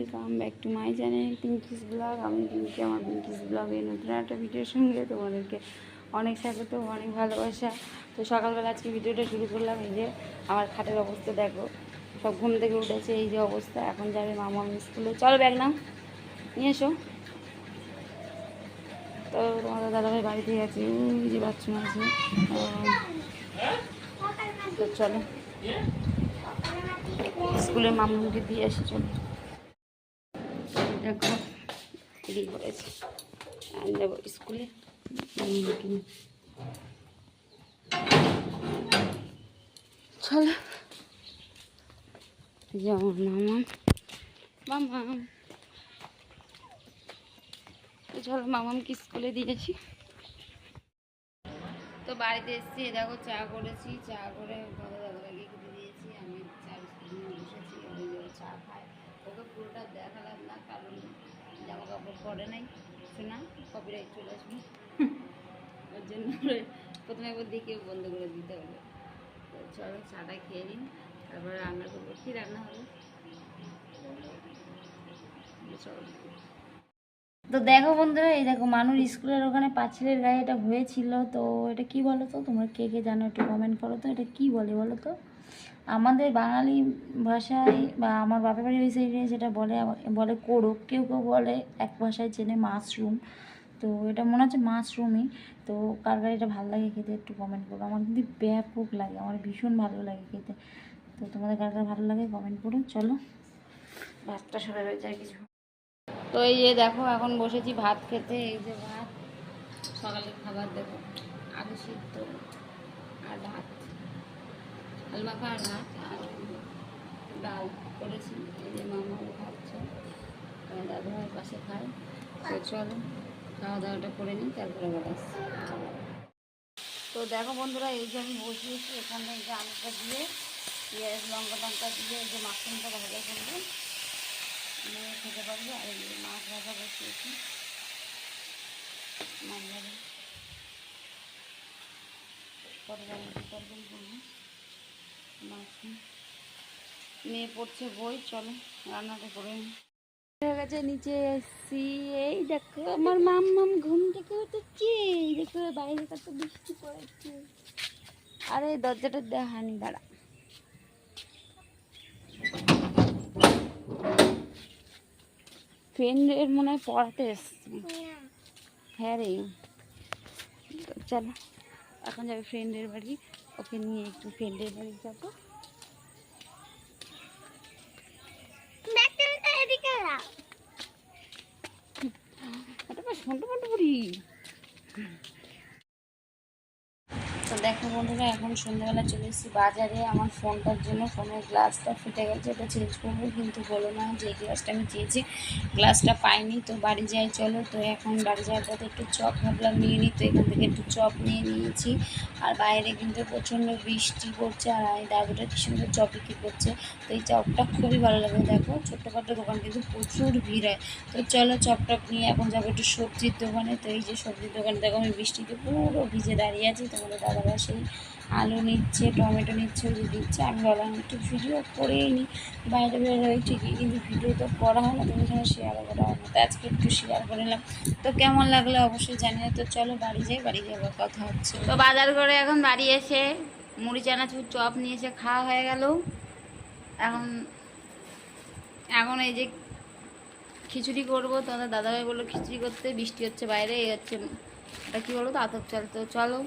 Welcome back to my channel Pinki's blog আমি পিঙ্কি আমার পিঙ্কিস ব্লগে নতুন একটা ভিডিওর সঙ্গে তোমাদেরকে অনেক স্বাগত, অনেক ভালোবাসা। তো সকালবেলা আজকে ভিডিওটা শুরু করলাম, এই যে আমার খাটের অবস্থা দেখো। সব ঘুম থেকে উঠেছে, এই যে অবস্থা। এখন যাবে মামা স্কুলে। চলো ব্যাগ নাও, নিয়ে এসো। তো তোমাদের দাদাভাই বাড়িতে গেছে ওই যে বাচ্চা আছে। তো চলো, স্কুলের মামুকে দিয়ে আসি, চলো। দেখো রেডি করেছি। আমি যাব স্কুলে। চলো। এই যে মামা মামা চলো, মামামকে স্কুলে দিয়েছি তো বাড়িতে এসেছি দেখো, চা করেছি। চা করে দাদা দাদাকে দিয়েছি। আমি চা চা খায়। ওকে পুরোটা দেখালাম না, কারণ জামা কাপড় পরে নাই। শোনা কপিরাইট চলে আসবে। ওর জন্য প্রথমে একবার দিকে বন্ধ করে দিতে হবে। চলো, চাটা খেয়ে নিন। তারপরে রান্না করব। কী রান্না হবে? চলো। তো দেখো বন্ধুরা, এই দেখো মানুষ স্কুলের ওখানে পাঁচিলের গায়ে এটা হয়েছিল। তো এটা কি বলো তো? তোমরা কে কে জানো একটু কমেন্ট করো তো, এটা কি বলে বলো তো? আমাদের বাঙালি ভাষায় বা আমার বাপের বাড়ির ওই সাইডে যেটা বলে বলে কোড়ো কেউ কেউ বলে এক ভাষায় চেনে মাশরুম। তো এটা মনে হচ্ছে মাশরুমই। তো কার কার এটা ভালো লাগে খেতে একটু কমেন্ট করো আমার কিন্তু ব্যাপক লাগে, আমার ভীষণ ভালো লাগে খেতে। তো তোমাদের কার কার ভালো লাগে কমেন্ট করুন চলো। ভাতটা সরে রয়েছে আর কিছু। তো এই যে দেখো, এখন বসেছি ভাত খেতে। এই যে ভাত, সকালের খাবার দেখো। আলু সিদ্ধ আর ভাত। আলু মাখা আর ডাল করেছি। এই যে মামা খাচ্ছে। দাদু ভাইয়ের পাশে খায়। তো চলো খাওয়া দাওয়াটা করে নিই, তারপরে আবার আসছি। তো দেখো বন্ধুরা, এই যে আমি বসিয়েছি, এখানে এই যে আলুটা দিয়ে, পেঁয়াজ লঙ্কা টঙ্কা দিয়ে যে মাশরুমটা ভাজা করব। নিয়ে খেতে পারব, আর এই মাছ ভাজা বসিয়েছি। মাছ ভাজা। তরকারি তরকারি করব। মেয়ে পড়ছে বই চলো রান্নাটা করে হয়ে গেছে নিচে এসছি। এই দেখো আমার মাম মাম ঘুম থেকে উঠেছে। এই দেখো বাইরে কত বৃষ্টি পড়েছে। আরে দরজাটা দেখানি দাঁড়া। ফ্রেন্ডের মনে হয় পড়াতে এসছি। হ্যাঁ রে। তো চলো এখন যাবে ফ্রেন্ডের বাড়ি। ওকে নিয়ে একটু ফ্রেন্ডের বাড়ি যাব এটা বেশ ফোনটা ফোনটা করি তো দেখো বন্ধুরা, এখন সন্ধ্যাবেলা চলে এসেছি বাজারে। আমার ফোনটার জন্য, ফোনের গ্লাসটা ফেটে গেছে, এটা চেঞ্জ করব, কিন্তু বলো না যে গ্লাসটা আমি চেয়েছি। গ্লাসটা পাইনি, তো বাড়ি যাই, চলো। তো এখন বাড়ি যাওয়ার পথে একটু চপ ভাবলাম, নিয়ে নিই তো এখান থেকে একটু চপ নিয়ে নিয়েছি। আর বাইরে কিন্তু প্রচণ্ড বৃষ্টি পড়ছে, আর এই দাদুটা কি সুন্দর চপ বিক্রি করছে। তো এই চপটা খুবই ভালো লাগে, দেখো। ছোট্টখাটো দোকান কিন্তু প্রচুর ভিড় হয়। তো চলো চপ টপ নিয়ে এখন যাব একটু সবজির দোকানে। তো এই যে সবজির দোকানে, দেখো আমি বৃষ্টিতে পুরো ভিজে দাঁড়িয়ে আছি। তোমাদের দাদারা সেই আলু নিচ্ছে, টমেটো নিচ্ছে, ওই দিচ্ছে। আমি ভাবলাম একটু ভিডিও করেই নিই বাইরে বেরোয় ঠিকই কিন্তু ভিডিও তো করা হয় না তোমার সঙ্গে শেয়ারও করা হয় না। তো আজকে একটু শেয়ার করে নিলাম। তো কেমন লাগল অবশ্যই জানিয়ে তো চলো বাড়ি যাই, বাড়ি যাবার কথা হচ্ছে। তো বাজার করে এখন বাড়ি এসে মুড়ি, চানাচুর, চপ নিয়ে এসে খাওয়া হয়ে গেল। এখন এখন এই যে খিচুড়ি করব তোমাদের দাদাভাই বলল খিচুড়ি করতে, বৃষ্টি হচ্ছে বাইরে এই হচ্ছে। এটা কী বলো তো আতপ চাল। তো চলো।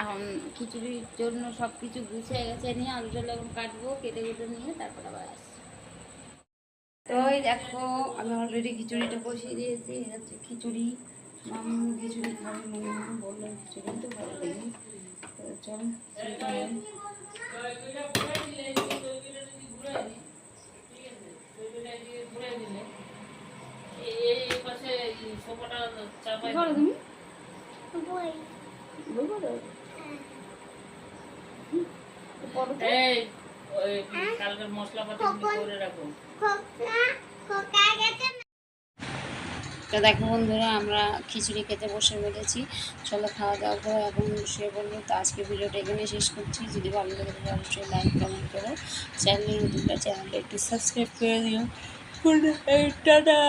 এখন খিচুড়ির জন্য সব কিছু গুছিয়ে গেছে নিয়ে আলু টালু এখন কাটবো কেটে কেটে নিয়ে তারপর আবার আসছি। তো এই দেখো আমি অলরেডি খিচুড়িটা বসিয়ে দিয়েছি হচ্ছে খিচুড়ি। মাম খিচুড়ি খাবে মাম বলল খিচুড়ি তো ভালো লাগে। তো চল তুমি? বই পড়ো? এই ওই কালকের মশলাপাতি করে রাখো। তো দেখো বন্ধুরা আমরা খিচুড়ি খেতে বসে পড়েছি চলো খাওয়া দাওয়া করে এখন শুয়ে পড়ব। তো আজকে ভিডিওটা এখানে শেষ করছি। যদি ভালো লাগে তাহলে অবশ্যই লাইক কমেন্ট করো। চ্যানেল নতুনটা চ্যানেলটা একটু সাবস্ক্রাইব করে দিও। টাটা!